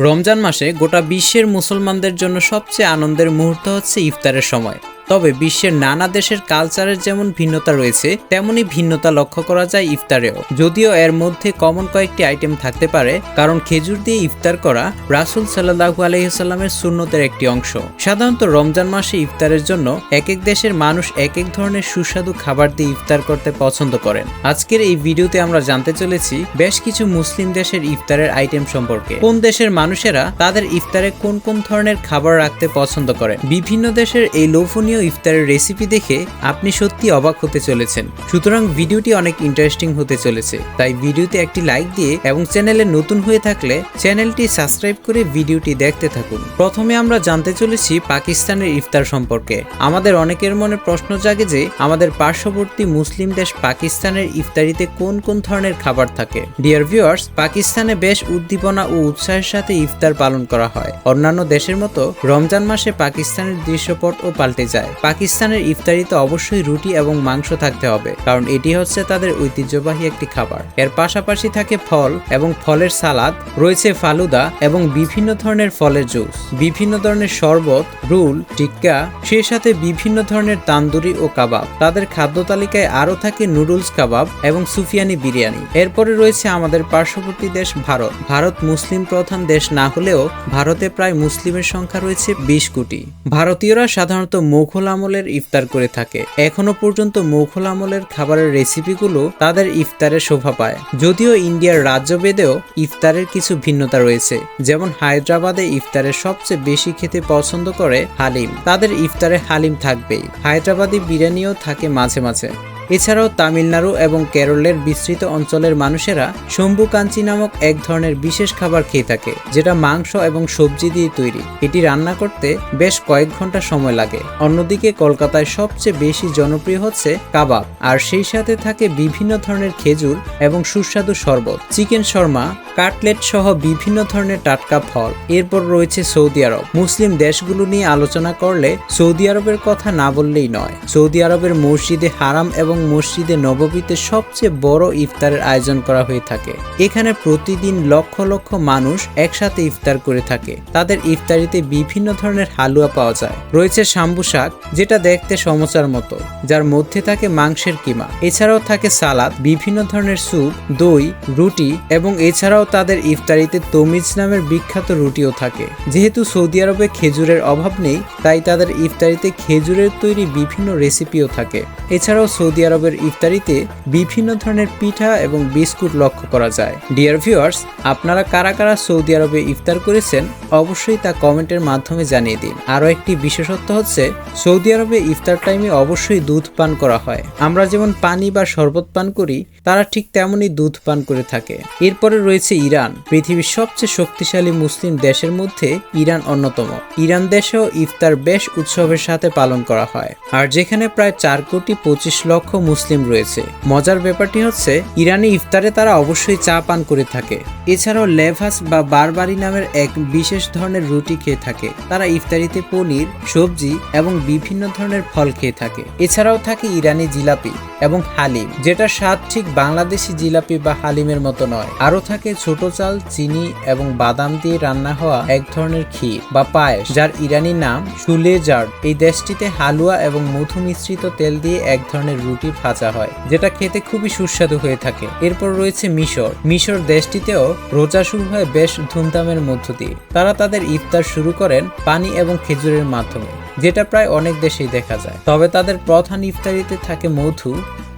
রমজান মাসে গোটা বিশ্বের মুসলমানদের জন্য সবচেয়ে আনন্দের মুহূর্ত হচ্ছে ইফতারের সময়। তবে বিশ্বের নানা দেশের কালচারের যেমন ভিন্নতা রয়েছে তেমনি ভিন্নতা লক্ষ্য করা যায় ইফতারেও। যদিও এর মধ্যে কমন কয়েকটি আইটেম থাকতে পারে, কারণ খেজুর দিয়ে ইফতার করা রাসুল সাল্লাহু আলহিহাল্লামের সুন্নতের একটি অংশ। সাধারণত রমজান মাসে ইফতারের জন্য এক এক দেশের মানুষ এক এক ধরনের সুস্বাদু খাবার দিয়ে ইফতার করতে পছন্দ করেন। আজকের এই ভিডিওতে আমরা জানতে চলেছি বেশ কিছু মুসলিম দেশের ইফতারের আইটেম সম্পর্কে। কোন দেশের মানুষেরা তাদের ইফতারে কোন কোন ধরনের খাবার রাখতে পছন্দ করেন? বিভিন্ন দেশের এই লোভনীয় ইফতারের রেসিপি দেখে আপনি সত্যি অবাক হতে চলেছেন। সুতরাং ভিডিওটি অনেক ইন্টারেস্টিং হতে চলেছে। তাই ভিডিওতে একটি লাইক দিয়ে এবং চ্যানেলে নতুন হয়ে থাকলে চ্যানেলটি সাবস্ক্রাইব করে ভিডিওটি দেখতে থাকুন। প্রথমে আমরা জানতে চলেছি পাকিস্তানের ইফতার সম্পর্কে। আমাদের অনেকের মনে প্রশ্ন জাগে যে আমাদের পার্শ্ববর্তী মুসলিম দেশ পাকিস্তানের ইফতারিতে কোন কোন ধরনের খাবার থাকে? ডিয়ার ভিউয়ার্স পাকিস্তানে বেশ উদ্দীপনা ও উৎসাহের সাথে ইফতার পালন করা হয়। অন্যান্য দেশের মতো রমজান মাসে পাকিস্তানের দৃশ্যপটও পাল্টে যায়। পাকিস্তানের ইফতারিতে অবশ্যই রুটি এবং মাংস থাকতে হবে, কারণ এটি হচ্ছে তাদের ঐতিহ্যবাহী একটি খাবার। এর পাশাপাশি থাকে ফল এবং ফলের সালাদ, রয়েছে ফালুদা এবং বিভিন্ন ধরনের ফলের জুস। বিভিন্ন ধরনের শরবত, রুল, টিক্কা, সেই সাথে বিভিন্ন ধরনের তান্দুরি ও কাবাব। তাদের খাদ্য তালিকায় আরও থাকে নুডলস কাবাব এবং সুফিয়ানি বিরিয়ানি। এরপরে রয়েছে আমাদের পার্শ্ববর্তী দেশ ভারত। ভারত মুসলিম প্রধান দেশ না হলেও ভারতে প্রায় মুসলিমের সংখ্যা রয়েছে বিশ কোটি। ভারতীয়রা সাধারণত মুঘল আমলের ইফতার করে থাকে। এখনও পর্যন্ত মুঘল আমলের খাবারের রেসিপিগুলো তাদের ইফতারে শোভা পায়। যদিও ইন্ডিয়ার রাজ্যভেদেও ইফতারের কিছু ভিন্নতা রয়েছে। যেমন হায়দ্রাবাদে ইফতারে সবচেয়ে বেশি খেতে পছন্দ করে হালিম। তাদের ইফতারে হালিম থাকবেই। হায়দ্রাবাদি বিরিয়ানিও থাকে মাঝে মাঝে। এছাড়াও তামিলনাড়ু এবং কেরলের বিস্তৃত অঞ্চলের মানুষেরা শম্ভু কাঞ্চি নামক এক ধরনের বিশেষ খাবার খেয়ে থাকে, যেটা মাংস এবং সবজি দিয়ে তৈরি। এটি রান্না করতে বেশ কয়েক ঘণ্টা সময় লাগে। অন্যদিকে কলকাতায় সবচেয়ে বেশি জনপ্রিয় হচ্ছে কাবাব, আর সেই সাথে থাকে বিভিন্ন ধরনের খেজুর এবং সুস্বাদু শরবত। চিকেন শর্মা কাটলেট সহ বিভিন্ন ধরনের টাটকা ফল। এরপর রয়েছে সৌদি আরব। মুসলিম দেশগুলো নিয়ে আলোচনা করলে সৌদি আরবের কথা না বললেই নয়। সৌদি আরবের মসজিদে হারাম এবং মসজিদে নববীতে সবচেয়ে বড় ইফতারের আয়োজন করা হয়ে থাকে। এখানে প্রতিদিন লক্ষ লক্ষ মানুষ একসাথে ইফতার করে থাকে। তাদের ইফতারিতে বিভিন্ন ধরনের হালুয়া পাওয়া যায়। রয়েছে শাম্বু শাক, যেটা দেখতে সমচার মতো, যার মধ্যে থাকে মাংসের কিমা। এছাড়াও থাকে সালাদ, বিভিন্ন ধরনের স্যুপ, দই, রুটি এবং এছাড়াও তাদের ইফতারিতে তমিজ নামের বিখ্যাত রুটিও থাকে। যেহেতু সৌদি আরবে খেজুরের অভাব নেই, তাই তাদের ইফতারিতে খেজুরের তৈরি বিভিন্ন রেসিপিও থাকে। এছাড়াও সৌদি আরবের ইফতারিতে বিভিন্ন ধরনের পিঠা এবং বিস্কুট লক্ষ্য করা যায়। ডিয়ার ভিউয়ার্স আপনারা কারা কারা সৌদি আরবে ইফতার করেছেন, অবশ্যই তা কমেন্টের মাধ্যমে জানিয়ে দিন। আরও একটি বিশেষত্ব হচ্ছে, সৌদি আরবে ইফতার টাইমে অবশ্যই দুধ পান করা হয়। আমরা যেমন পানি বা শরবত পান করি, তারা ঠিক তেমনই দুধ পান করে থাকে। এরপরে রয়েছে ইরান। পৃথিবীর সবচেয়ে শক্তিশালী মুসলিম দেশের মধ্যে ইরান অন্যতম। ইরান দেশেও ইফতার বেশ উৎসবের সাথে পালন করা হয়। আর যেখানে প্রায় চার কোটি পঁচিশ লক্ষ মুসলিম রয়েছে। মজার ব্যাপারটি হচ্ছে, ইরানি ইফতারে তারা অবশ্যই চা পান করে থাকে। এছাড়াও লেভাস বা বারবারি নামের এক বিশেষ ধরনের রুটি খেয়ে থাকে। তারা ইফতারিতে পনির, সবজি এবং বিভিন্ন ধরনের ফল খেয়ে থাকে। এছাড়াও থাকে ইরানি জিলাপি এবং হালিম যেটা স্বাদ ঠিক বাংলাদেশি জিলাপি বা হালিমের মতো নয়। আরও থাকে ছোট চাল, চিনি এবং বাদাম দিয়ে রান্না হওয়া এক ধরনের ক্ষীর বা পায়েস, যার ইরানি নাম সুলে জার্ড এই দেশটিতে হালুয়া এবং মধু মিশ্রিত তেল দিয়ে এক ধরনের রুটি ভাজা হয়, যেটা খেতে খুবই সুস্বাদু হয়ে থাকে। এরপর রয়েছে মিশর। মিশর দেশটিতেও রোজা শুরু হয় বেশ ধুমধামের মধ্য দিয়ে। তারা তাদের ইফতার শুরু করেন পানি এবং খেজুরের মাধ্যমে, যেটা প্রায় অনেক দেশেই দেখা যায়। তবে তাদের প্রধান ইফতারিতে থাকে মধু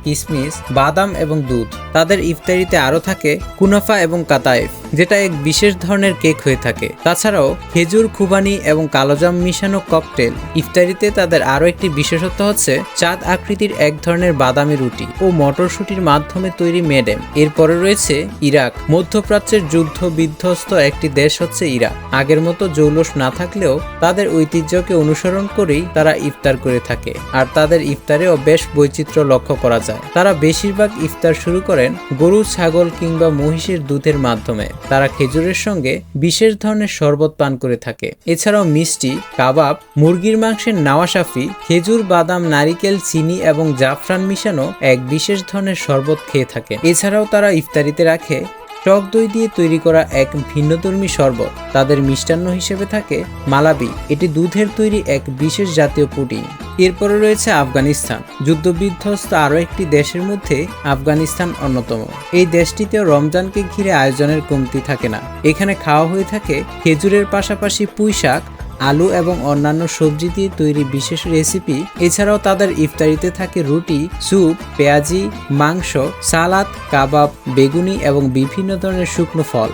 কিশমিশ বাদাম এবং দুধ। তাদের ইফতারিতে আরও থাকে কুনাফা এবং কাতাইফ যেটা এক বিশেষ ধরনের কেক হয়ে থাকে। তাছাড়াও খেজুর, খুবানি এবং কালোজাম মিশানো ককটেল। ইফতারিতে তাদের আরও একটি বিশেষত্ব হচ্ছে চাঁদ আকৃতির এক ধরনের বাদামি রুটি ও মটরশুটির মাধ্যমে তৈরি মেডেম। এরপরে রয়েছে ইরাক। মধ্যপ্রাচ্যের যুদ্ধ বিধ্বস্ত একটি দেশ হচ্ছে ইরাক। আগের মতো জৌলস না থাকলেও তাদের ঐতিহ্যকে অনুসরণ করেই তারা ইফতার করে থাকে। আর তাদের ইফতারেও বেশ বৈচিত্র্য লক্ষ্য করা যায়। তারা বেশিরভাগ ইফতার শুরু করেন গরু, ছাগল কিংবা মহিষের দুধের মাধ্যমে। তারা খেজুরের সঙ্গে বিশেষ ধরনের শরবত পান করে থাকে। এছাড়াও মিষ্টি, কাবাব, মুরগির মাংসের নাওয়াশাফি খেজুর, বাদাম, নারিকেল, চিনি এবং জাফরান মিশানো এক বিশেষ ধরনের শরবত খেয়ে থাকে। এছাড়াও তারা ইফতারিতে রাখে টক দই দিয়ে তৈরি করা এক ভিন্নধর্মী শরবত। তাদের মিষ্টান্ন হিসেবে থাকে মালাবি। এটি দুধের তৈরি এক বিশেষ জাতীয় পুডিং। এরপরে রয়েছে আফগানিস্তান। যুদ্ধবিধ্বস্ত আরও একটি দেশের মধ্যে আফগানিস্তান অন্যতম। এই দেশটিতেও রমজানকে ঘিরে আয়োজনের কমতি থাকে না। এখানে খাওয়া হয়ে থাকে খেজুরের পাশাপাশি পুঁই শাক আলু এবং অন্যান্য সবজি দিয়ে তৈরি বিশেষ রেসিপি। এছাড়াও তাদের ইফতারিতে থাকে রুটি, স্যুপ, পেঁয়াজি, মাংস, সালাদ, কাবাব, বেগুনি এবং বিভিন্ন ধরনের শুকনো ফল।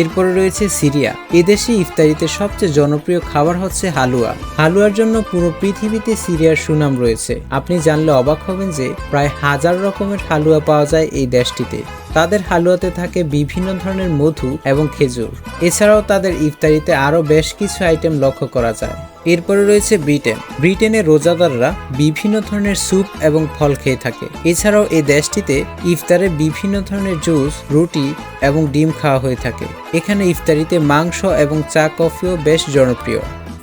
এরপরে রয়েছে সিরিয়া। এদেশে ইফতারিতে সবচেয়ে জনপ্রিয় খাবার হচ্ছে হালুয়া। হালুয়ার জন্য পুরো পৃথিবীতে সিরিয়ার সুনাম রয়েছে। আপনি জানলে অবাক হবেন যে প্রায় হাজার রকমের হালুয়া পাওয়া যায় এই দেশটিতে। তাদের হালুয়াতে থাকে বিভিন্ন ধরনের মধু এবং খেজুর। এছাড়াও তাদের ইফতারিতে আরও বেশ কিছু আইটেম লক্ষ্য করা যায়। এরপরে রয়েছে ব্রিটেন। ব্রিটেনে রোজাদাররা বিভিন্ন ধরনের স্যুপ এবং ফল খেয়ে থাকে। এছাড়াও এই দেশটিতে ইফতারে বিভিন্ন ধরনের জুস, রুটি এবং ডিম খাওয়া হয়ে থাকে। এখানে ইফতারিতে মাংস এবং চা কফিও বেশ জনপ্রিয়।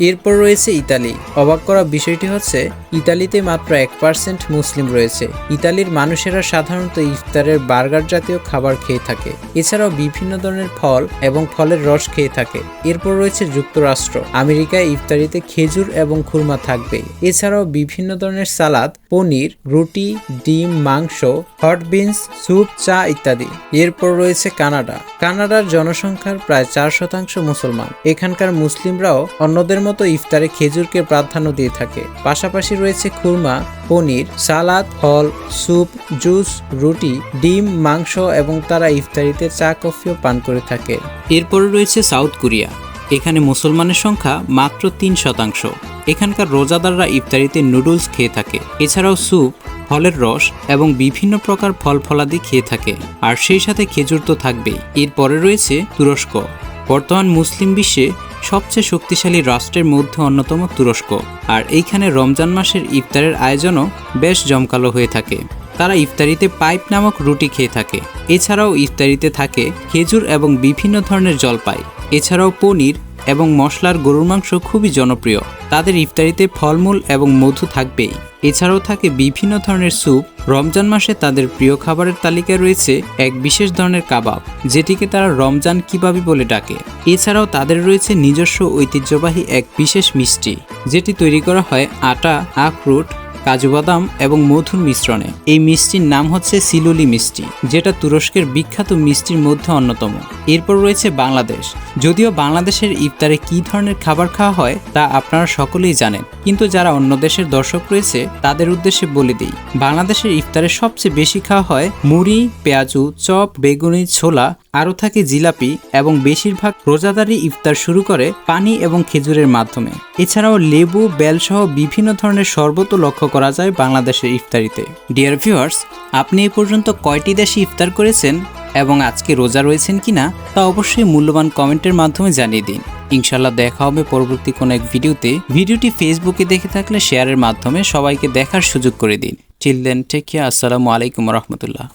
এরপর রয়েছে ইতালি। অবাক করা বিষয়টি হচ্ছে, ইতালিতে মাত্র এক পার্সেন্ট মুসলিম রয়েছে। ইতালির মানুষেরা সাধারণত ইফতারের বার্গার জাতীয় খাবার খেয়ে থাকে। এছাড়াও বিভিন্ন ধরনের ফল এবং ফলের রস খেয়ে থাকে। এরপর রয়েছে যুক্তরাষ্ট্র। আমেরিকায় ইফতারিতে খেজুর এবং খুরমা থাকবে। এছাড়াও বিভিন্ন ধরনের সালাদ, পনির, রুটি, ডিম, মাংস, হট বিনস, স্যুপ, চা ইত্যাদি। এরপর রয়েছে কানাডা। কানাডার জনসংখ্যার প্রায় চার শতাংশ মুসলমান। এখানকার মুসলিমরাও অন্যদের মতো ইফতারে খেজুরকে প্রাধান্য দিয়ে থাকে। পাশাপাশি রয়েছে খুরমা, পনির, সালাদ, ফল, স্যুপ, জুস, রুটি, ডিম, মাংস এবং তারা ইফতারিতে চা, কফিও পান করে থাকে। এরপরে রয়েছে সাউথ কোরিয়া। এখানে মুসলমানের সংখ্যা মাত্র তিন শতাংশ। এখানকার রোজাদাররা ইফতারিতে নুডলস খেয়ে থাকে। এছাড়াও স্যুপ, ফলের রস এবং বিভিন্ন প্রকার ফল ফলাদি খেয়ে থাকে। আর সেই সাথে খেজুর তো থাকবেই। এরপরে রয়েছে তুরস্ক। বর্তমান মুসলিম বিশ্বে সবচেয়ে শক্তিশালী রাষ্ট্রের মধ্যে অন্যতম তুরস্ক। আর এইখানে রমজান মাসের ইফতারের আয়োজনও বেশ জমকালো হয়ে থাকে। তারা ইফতারিতে পাইপ নামক রুটি খেয়ে থাকে। এছাড়াও ইফতারিতে থাকে খেজুর এবং বিভিন্ন ধরনের জলপাই। এছাড়াও পনির এবং মশলার গরুর মাংস খুবই জনপ্রিয়। তাদের ইফতারিতে ফলমূল এবং মধু থাকবেই। এছাড়াও থাকে বিভিন্ন ধরনের স্যুপ। রমজান মাসে তাদের প্রিয় খাবারের তালিকায় রয়েছে এক বিশেষ ধরনের কাবাব, যেটিকে তারা রমজান কিবাবি বলে ডাকে। এছাড়াও তাদের রয়েছে নিজস্ব ঐতিহ্যবাহী এক বিশেষ মিষ্টি, যেটি তৈরি করা হয় আটা, আখরুট কাজু বাদাম এবং মধুর মিশ্রণে। এই মিষ্টির নাম হচ্ছে সিলুলি মিষ্টি, যেটা তুরস্কের বিখ্যাত মিষ্টির মধ্যে অন্যতম। এরপর রয়েছে বাংলাদেশ। যদিও বাংলাদেশের ইফতারে কি ধরনের খাবার খাওয়া হয়, তা আপনারা সকলেই জানেন। কিন্তু যারা অন্য দেশের দর্শক রয়েছে, তাদের উদ্দেশ্যে বলে দিই, বাংলাদেশের ইফতারে সবচেয়ে বেশি খাওয়া হয় মুড়ি, পেঁয়াজু, চপ, বেগুনি, ছোলা, আরও থাকে জিলাপি এবং বেশিরভাগ রোজাদারি ইফতার শুরু করে পানি এবং খেজুরের মাধ্যমে। এছাড়াও লেবু বেলসহ বিভিন্ন ধরনের শরবতও লক্ষ্য করা যায় বাংলাদেশের ইফতারিতে। ডিয়ার ভিউয়ার্স আপনি এ পর্যন্ত কয়টি দেশে ইফতার করেছেন এবং আজকে রোজা রয়েছেন কিনা তা অবশ্যই মূল্যবান কমেন্টের মাধ্যমে জানিয়ে দিন। ইনশাল্লাহ দেখা হবে পরবর্তী কোনো এক ভিডিওতে। ভিডিওটি ফেসবুকে দেখে থাকলে শেয়ারের মাধ্যমে সবাইকে দেখার সুযোগ করে দিন। চিলদেন টেক আসসালামু আলাইকুম রহমতুল্লাহ